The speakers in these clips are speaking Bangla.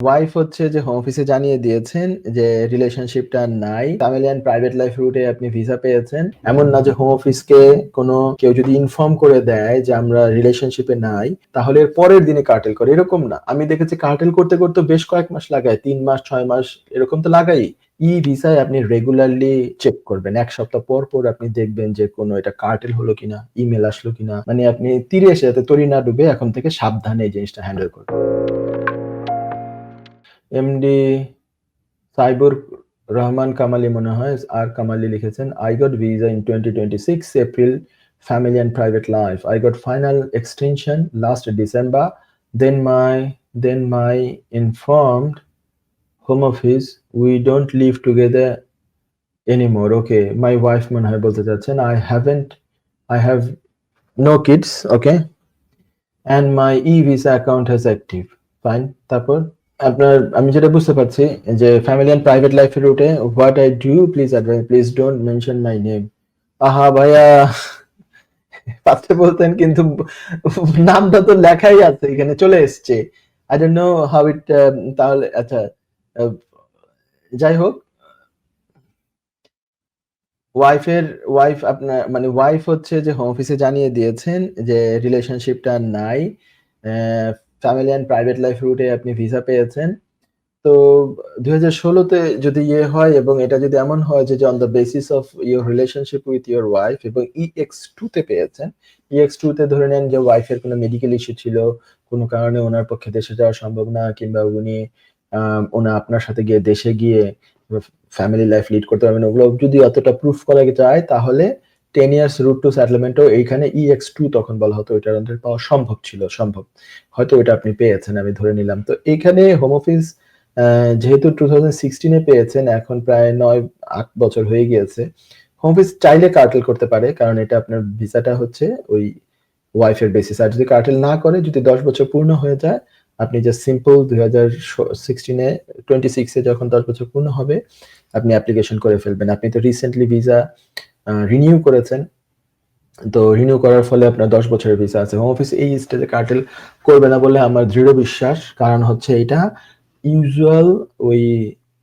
ওয়াইফ হচ্ছে যে হোম অফিসে জানিয়ে দিয়েছেন যে রিলেশনশিপটা নাই। তামিলিয়ান প্রাইভেট লাইফ রুটে আপনি ভিসা পেয়েছেন। এমন না যে হোম অফিসকে কোনো কেউ যদি ইনফর্ম করে দেয় যে আমরা রিলেশনশিপে নাই, তাহলে পরের দিনে কার্টেল করে। এরকম না। আমি দেখেছি কার্টেল করতে করতে বেশ কয়েক মাস লাগায়। তিন মাস, ছয় মাস, এরকম তো লাগাই। ই ভিসায় আপনি রেগুলারলি চেক করবেন। এক সপ্তাহ পর পর আপনি দেখবেন যে কোনো এটা কার্টেল হলো কিনা ইমেল আসলো কিনা। মানে আপনি তীরে এসে যাতে তরি না ডুবে এখন থেকে সাবধানে এই জিনিসটা হ্যান্ডেল করবেন। এমডি সাইবুর রহমান কামালি মনে হয় আর কামালি লিখেছেন I got visa in twenty twenty six April family and private life i got final extension last december then my then my informed home office we don't live together anymore okay my wife মনে হয় বলতে চাচ্ছেন i haven't i have no kids okay and my e visa account has active fine তারপর আপনার, আমি যেটা বুঝতে পারছি যে ফ্যামিলি অ্যান্ড প্রাইভেট লাইফের রুটে what I do please advise please don't mention my name আহা ভাইয়া পাত্রে বলতেন কিন্তু নামটা তো লেখাই আছে, এখানে চলে এসছে। I don't know how it তাহলে আচ্ছা যাই হোক। ওয়াইফের ওয়াইফ আপনার মানে ওয়াইফ হচ্ছে যে হোম অফিসে জানিয়ে দিয়েছেন যে রিলেশনশিপটা নাই। ফ্যামিলি অ্যান্ড প্রাইভেট লাইফ রুটে আপনি ভিসা পেয়েছেন। তো দুই হাজার ষোলোতে যদি ইয়ে হয় এবং এটা যদি এমন হয় যে on the basis of your relationship with your wife এবং ই এক্স টুতে পেয়েছেন ই এক্স টুতে ধরে নেন যে ওয়াইফের কোনো মেডিকেল ইস্যু ছিল, কোনো কারণে ওনার পক্ষে দেশে যাওয়া সম্ভব না, কিংবা উনি ওনা আপনার সাথে গিয়ে দেশে গিয়ে ফ্যামিলি লাইফ লিড করতে পারবেন, ওগুলো যদি অতটা প্রুফ করা যায় তাহলে টেন ইয়ার্স রুট টু সেটেলমেন্টও এইখানে ই এক্স টু তখন বলা হতো, ওইটার আন্ডার পাওয়া সম্ভব ছিল, সম্ভব। হয়তো ওইটা আপনি পেয়েছেন, আমি ধরে নিলাম। তো এইখানে হোম অফিস যেহেতু টু থাউজেন্ড সিক্সটিনে পেয়েছেন, এখন প্রায় নয়, আট বছর হয়ে গিয়েছে। হোম অফিস চাইলে কার্টেল করতে পারে, কারণ এটা আপনার ভিসাটা হচ্ছে ওই ওয়াইফের বেসিস আর যদি কার্টেল না করে, যদি দশ বছর পূর্ণ হয়ে যায়, আপনি জাস্ট সিম্পল দুই হাজার সিক্সটিনে টোয়েন্টি সিক্সে যখন দশ বছর পূর্ণ হবে, আপনি অ্যাপ্লিকেশন করে ফেলবেন। আপনি তো রিসেন্টলি ভিসা রিনিউ করেছেন। তো রিনিউ করার ফলে আপনার দশ বছরের ভিসা আছে। হোম অফিস এই স্টেজে কার্টেল করবে না বলে আমার দৃঢ় বিশ্বাস। কারণ হচ্ছে এটা ইউজুয়াল ওই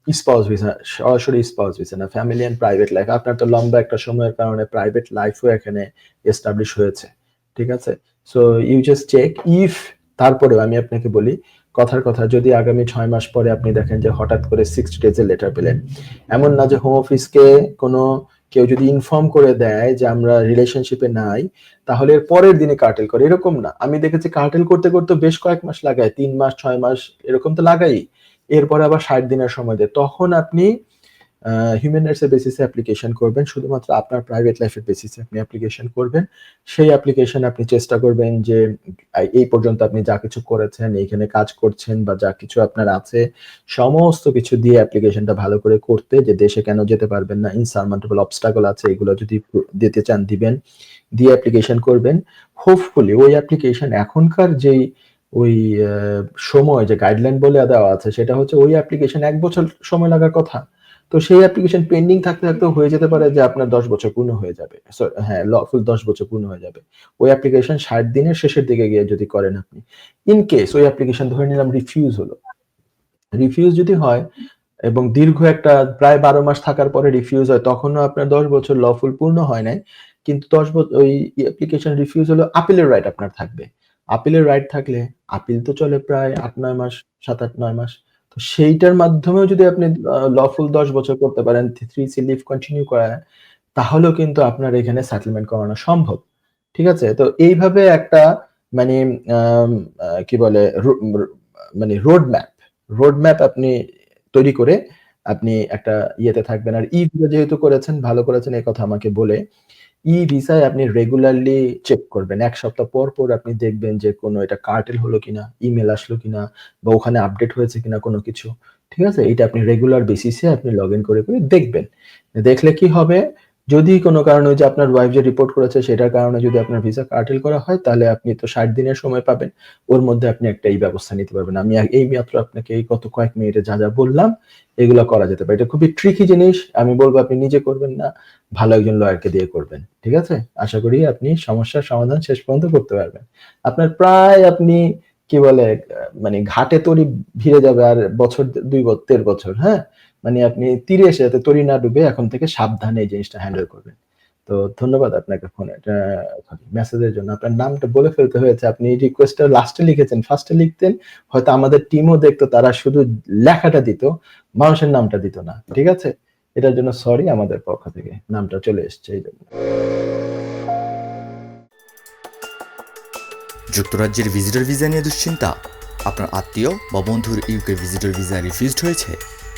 স্পাউস ভিসা সরাসরি স্পাউস ভিসা না ফ্যামিলি অ্যান্ড প্রাইভেট লাইফ আপনার তো লম্বা একটা সময়ের কারণে প্রাইভেট লাইফও এখানে এস্টাবলিশ হয়েছে। ঠিক আছে? So you just check if তারপরেও আমি আপনাকে বলি, কথার কথা, যদি আগামী ছয় মাস পরে আপনি দেখেন যে হঠাৎ করে সিক্স ডেজের লেটার পেলেন। এমন না যে হোম অফিসকে কোনো কেউ যদি ইনফর্ম করে দেয় যে আমরা রিলেশনশিপে নাই, তাহলে এর পরের দিনে কার্টেল করে। এরকম না। আমি দেখেছি কার্টেল করতে করতে বেশ কয়েক মাস লাগায়। তিন মাস, ছয় মাস, এরকম তো লাগাই এরপরে আবার ষাট দিনের সময় দেয়। তখন আপনি হিউম্যান রাইটসের বেসিসে অ্যাপ্লিকেশন করবেন, শুধুমাত্র আপনার প্রাইভেট লাইফের বেসিসে আপনি অ্যাপ্লিকেশন করবেন। সেই অ্যাপ্লিকেশন আপনি চেষ্টা করবেন যে এই পর্যন্ত আপনি যা কিছু করেছেন, এইখানে কাজ করছেন বা যা কিছু আপনার আছে, সমস্ত কিছু দিয়ে অ্যাপ্লিকেশনটা ভালো করে করতে, যে দেশে কেন যেতে পারবেন না ইনসারমান্টেবল অবস্টাকল আছে, এগুলো যদি দিতে চান, দিবেন, দিয়ে অ্যাপ্লিকেশন করবেন। হোপফুলি ওই অ্যাপ্লিকেশন এখনকার যেই ওই সময়, যে গাইডলাইন বলে দেওয়া আছে, সেটা হচ্ছে ওই অ্যাপ্লিকেশন এক বছর সময় লাগার কথা। তো সেই অ্যাপ্লিকেশন পেন্ডিং থাকতে থাকতে হয়ে যেতে পারে যে আপনার দশ বছর পূর্ণ হয়ে যাবে। হ্যাঁ লফুল দশ বছর পূর্ণ হয়ে যাবে। ওই অ্যাপ্লিকেশন ষাট দিনের শেষের দিকে গিয়ে যদি করেন আপনি। ইন কেস ওই অ্যাপ্লিকেশন ধরে নিলাম রিফিউজ হলো। রিফিউজ যদি হয় এবং দীর্ঘ একটা প্রায় বারো মাস থাকার পরে রিফিউজ হয়, তখনও আপনার দশ বছর লফুল পূর্ণ হয় নাই। কিন্তু দশ বছর ওই অ্যাপ্লিকেশন রিফিউজ হলো আপিলের রাইট আপনার থাকবে। আপিলের রাইট থাকলে আপিল তো চলে প্রায় আট, নয় মাস, সাত, আট, নয় মাস। সেইটার মাধ্যমেও যদি আপনি লফুল দশ বছর করতে পারেন থ্রি সি লিভ কন্টিনিউ করা তাহলেও কিন্তু আপনার এখানে সেটেলমেন্ট করানো সম্ভব। ঠিক আছে? তো এইভাবে একটা মানে কি বলে মানে রোড ম্যাপ রোড ম্যাপ আপনি তৈরি করে আপনি একটা ইয়েতে থাকবেন। আর ই যেহেতু করেছেন, ভালো করেছেন, এই কথা আমাকে বলে ই ভিসায় আপনি রেগুলারলি চেক করবেন। এক সপ্তাহ পর পর আপনি দেখবেন যে কোনো এটা কার্টেল হলো কিনা ইমেল আসলো কিনা বা ওখানে আপডেট হয়েছে কিনা কোনো কিছু। ঠিক আছে? এটা আপনি রেগুলার বেসিসে আপনি লগ ইন করে করে দেখবেন। দেখলে কি হবে? যদি কোনো কারণে যে আপনার ওয়াইফ যে রিপোর্ট করেছে সেটার কারণে যদি আপনার ভিসা কার্টেল করা হয় তাহলে আপনি তো ষাট দিনের সময় পাবেন। ওর মধ্যে আপনি একটা এই ব্যবস্থা নিতে পারবেন। আমি এই মাত্র আপনাকে এই কত কয়েক মিনিটে যা যা বললাম এগুলো করা যেতে পারে। এটা খুবই ট্রিকি জিনিস। আমি বলব আপনি নিজে করবেন না ভালো একজন লয়ারকে দিয়ে করবেন। ঠিক আছে? আশা করি আপনি সমস্যার সমাধান শেষ পর্যন্ত করতে পারবেন। আপনার প্রায় আপনি কি বলে মানে ঘাটে তরি ভিড়ে যাবে আর বছর ২ ব ১.৫ বছর, হ্যাঁ? মানে আপনি তীরে এসে যাতে তরি না ডুবে এখন থেকে সাবধানে এই জিনিসটা হ্যান্ডেল করবেন। তো ধন্যবাদ আপনাকে ফোনে মেসেজের জন্য। আপনার নামটা বলে ফেলতে হয়েছে। আপনি রিকোয়েস্টটা লাস্টে লিখেছেন। ফার্স্টে লিখতেন হয়তো আমাদের টিমও দেখতো তারা শুধু লেখাটা দিত, মানুষের নামটা দিত না। ঠিক আছে? এটার জন্য সরি আমাদের পক্ষ থেকে। নামটা চলে এসছে এইজন্য। যুক্তরাজ্যের ভিজিটর ভিসা নিয়ে দুশ্চিন্তা আপনার আত্মীয় বা বন্ধুর ইউকে ভিজিটর ভিসা রিফিউজড হয়েছে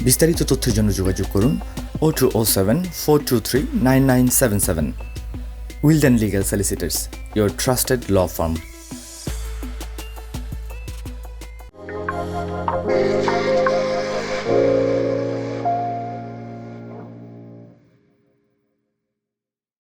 বিস্তারিত তথ্যের জন্য যোগাযোগ করুন O two O seven four two three nine nine seven seven Wilden legal solicitors your trusted law firm